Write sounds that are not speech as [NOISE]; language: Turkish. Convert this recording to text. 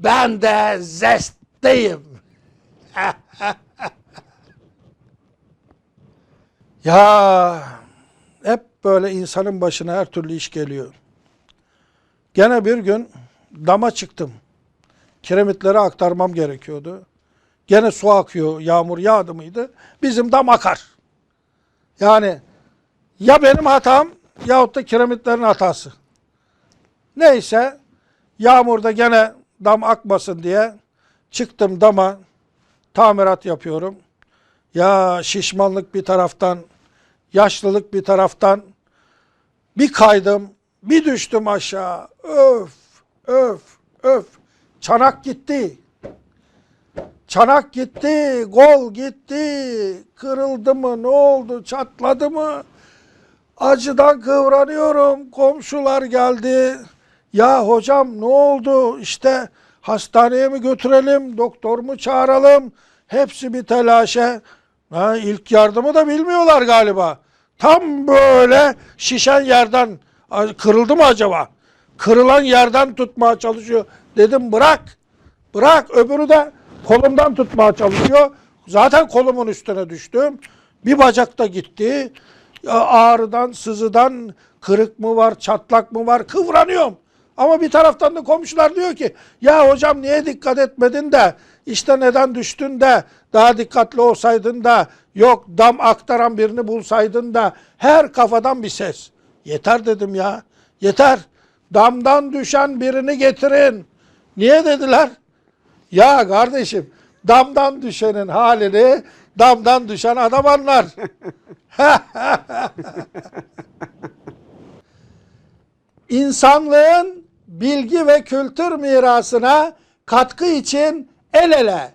Ben de zestteyim. [LAUGHS] ya hep böyle insanın başına her türlü iş geliyor. Gene bir gün dama çıktım. Kiremitleri aktarmam gerekiyordu. Gene su akıyor, yağmur yağdı mıydı? Bizim dam akar. Yani ya benim hatam yahut da kiremitlerin hatası. Neyse yağmurda gene dam akmasın diye çıktım dama tamirat yapıyorum. Ya şişmanlık bir taraftan, yaşlılık bir taraftan bir kaydım, bir düştüm aşağı. Öf, öf, öf. Çanak gitti. Çanak gitti, gol gitti. Kırıldı mı, ne oldu, çatladı mı? Acıdan kıvranıyorum. Komşular geldi. Ya hocam ne oldu? İşte hastaneye mi götürelim, doktor mu çağıralım? Hepsi bir telaşe. Ha, ilk yardımı da bilmiyorlar galiba. Tam böyle şişen yerden kırıldı mı acaba? Kırılan yerden tutmaya çalışıyor. Dedim bırak. Bırak. Öbürü de kolumdan tutmaya çalışıyor. Zaten kolumun üstüne düştüm. Bir bacak da gitti. Ağrıdan, sızıdan kırık mı var, çatlak mı var kıvranıyorum. Ama bir taraftan da komşular diyor ki ya hocam niye dikkat etmedin de işte neden düştün de daha dikkatli olsaydın da yok dam aktaran birini bulsaydın da her kafadan bir ses. Yeter dedim ya yeter damdan düşen birini getirin. Niye dediler? Ya kardeşim damdan düşenin halini damdan düşen adam anlar. [LAUGHS] İnsanlığın bilgi ve kültür mirasına katkı için el ele.